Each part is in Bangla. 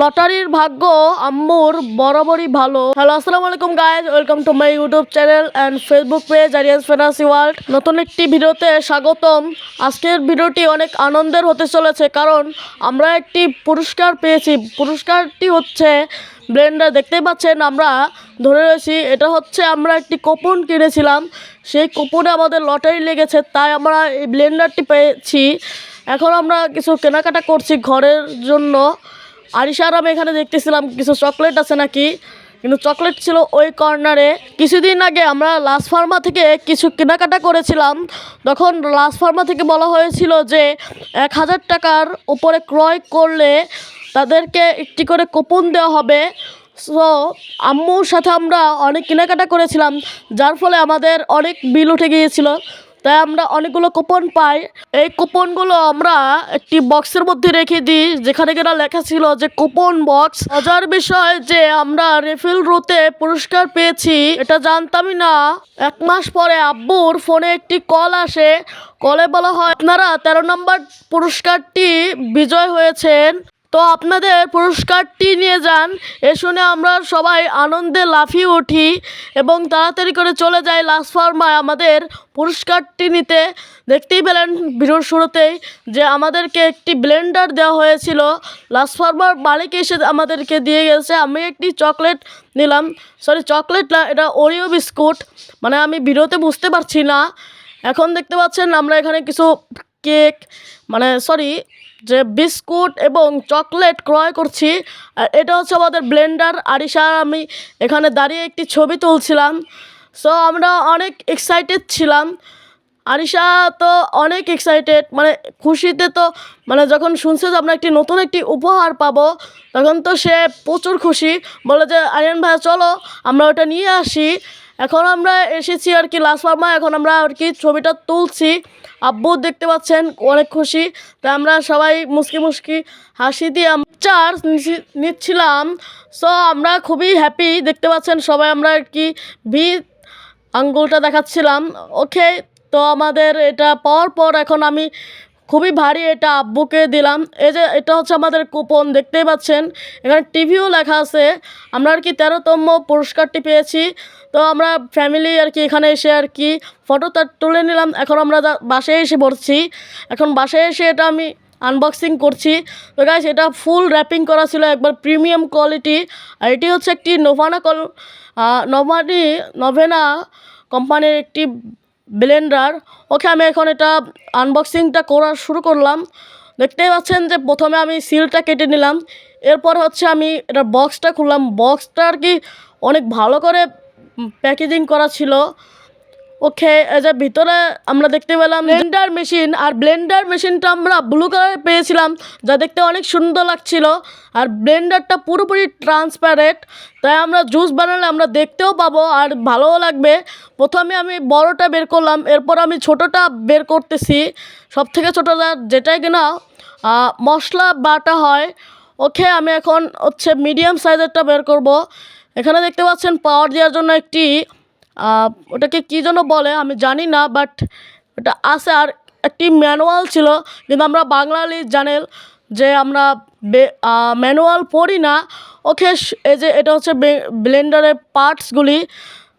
লটারির ভাগ্য আম্মুর বরাবরই ভালো। হ্যালো আসসালামু আলাইকুম guys welcome to my YouTube channel and Facebook page Arias ফেনাসি ওয়ার্ল্ড নতুন একটি ভিডিওতে স্বাগতম। আজকের ভিডিওটি অনেক আনন্দের হতে চলেছে কারণ আমরা একটি পুরস্কার পেয়েছি। পুরস্কারটি হচ্ছে ব্লেন্ডার, দেখতেই পাচ্ছেন আমরা ধরে রয়েছি, এটা হচ্ছে আমরা একটি কুপন কিনেছিলাম। সেই কুপনে আমাদের লটারি লেগেছে, তাই আমরা এই ব্লেন্ডারটি পেয়েছি। এখন আমরা কিছু কেনাকাটা করছি ঘরের জন্য। আরিশার আমি এখানে দেখতেছিলাম কিছু চকলেট আছে নাকি? কিন্তু চকলেট ছিল ওই কর্নারে কিছুদিন আগে আমরা লাস ফার্মা থেকে কিছু কেনাকাটা করেছিলাম। তখন লাস ফার্মা থেকে বলা হয়েছিল যে, এক হাজার টাকার উপরে ক্রয় করলে তাদেরকে একটি করে কুপন দেওয়া হবে। সো আম্মুর সাথে আমরা অনেক কেনাকাটা করেছিলাম, যার ফলে আমাদের অনেক বিল উঠে গিয়েছিল। তাই আমরা অনেকগুলো কুপন পাই। এই কুপনগুলো আমরা একটি বক্সের মধ্যে রেখে দিই, যেখানে কিনা লেখা ছিল যে কুপন বক্স মজার বিষয় যে আমরা রেফিল রোতে পুরস্কার পেয়েছি, এটা জানতামই না। এক মাস পরে আব্বুর ফোনে একটি কল আসে। কলে বলা হয়, আপনারা তেরো নম্বর পুরস্কারটি বিজয় হয়েছেন। তো আপনাদের পুরস্কারটি নিয়ে যান। এ শুনে আমরা সবাই আনন্দে লাফিয়ে উঠি এবং তাড়াতাড়ি করে চলে যাই লাস্ট ফার্মায় আমাদের পুরস্কারটি নিতে। দেখতেই পেলেন ভিডিওর শুরুতেই যে আমাদেরকে একটি ব্লেন্ডার দেওয়া হয়েছিল। লাস্ট ফার্মার মালিক এসে আমাদেরকে দিয়ে গেছে। আমি একটি চকলেট নিলাম। সরি, চকলেট না, এটা ওরিও বিস্কুট। মানে আমি ভিডিওতে বুঝতে পারছি না। এখন দেখতে পাচ্ছেন আমরা এখানে কিছু কেক মানে সরি যে বিস্কুট এবং চকলেট ক্রয় করছি, আর এটা হচ্ছে আমাদের ব্লেন্ডার। আরিশা, আমি এখানে দাঁড়িয়ে একটি ছবি তুলছিলাম। সো আমরা অনেক এক্সাইটেড ছিলাম। আরিশা তো অনেক এক্সাইটেড মানে খুশিতে তো মানে যখন শুনছে যে আমরা একটি নতুন একটি উপহার পাবো, তখন তো সে প্রচুর খুশি। বলে যে, আরিয়ান ভাই চলো, আমরা ওটা নিয়ে আসি। এখন আমরা এসেছি আর কি লাস্ট ফার্মা এখন আমরা আর কি ছবিটা তুলছি। আব্বু দেখতে পাচ্ছেন, অনেক খুশি। তাই আমরা সবাই মুসকি মুসকি হাসি দিয়ে চার্জ নিচ্ছিলাম। সো আমরা খুবই হ্যাপি দেখতে পাচ্ছেন সবাই আমরা কি ভি আঙ্গুলটা দেখাচ্ছিলাম। ওকে তো আমাদের এটা পাওয়ার পর এখন আমি খুবই ভারী এটা আব্বুকে দিলাম। এই যে এটা হচ্ছে আমাদের কুপন, দেখতেই পাচ্ছেন। এখানে টিভিও লেখা আছে। আমরা আর কি তেরোতম পুরস্কারটি পেয়েছি। তো আমরা ফ্যামিলি আর কি এখানে এসে আর কি ফটো তার তুলে নিলাম। এখন আমরা বাসায় এসে পড়ছি। এখন বাসায় এসে এটা আমি আনবক্সিং করছি। তো গাইস এটা ফুল র্যাপিং করা ছিল একবার প্রিমিয়াম কোয়ালিটি আর এটি হচ্ছে একটি নোভানা কল নোভানি নভেনা কোম্পানির একটি ব্লেন্ডার। ওকে আমি এখন এটা আনবক্সিংটা করা শুরু করলাম। দেখতেই পাচ্ছেন যে প্রথমে আমি সিলটা কেটে নিলাম। এরপর হচ্ছে আমি এটা বক্সটা খুললাম। বক্সটা আর কি অনেক ভালো করে প্যাকেজিং করা ছিল। ওকে যে ভিতরে আমরা দেখতে পেলাম ব্লেন্ডার মেশিন আর ব্লেন্ডার মেশিনটা আমরা ব্লু কালার পেয়েছিলাম, যা দেখতে অনেক সুন্দর লাগছিল। আর ব্লেন্ডারটা পুরোপুরি ট্রান্সপ্যারেন্ট তাই আমরা জুস বানালে আমরা দেখতেও পাবো আর ভালোও লাগবে। প্রথমে আমি বড়টা বের করলাম, এরপর আমি ছোটোটা বের করতেছি। সব থেকে ছোটোটা যেটাই কিনা মশলা বাটা হয়। ওকে আমি এখন হচ্ছে মিডিয়াম সাইজেরটা বের করব। এখানে দেখতে পাচ্ছেন পাওয়ার দেওয়ার জন্য একটি ওটাকে কী যেন বলে আমি জানি না বাট ওটা আছে। আর একটি ম্যানুয়াল ছিল, কিন্তু আমরা বাংলালি জানেন যে আমরা ম্যানুয়াল পড়ি না। ওকে এই যে এটা হচ্ছে ব্লেন্ডারের পার্টসগুলি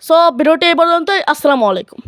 সো ভিডিওটি এই পর্যন্তই। আসসালামু আলাইকুম।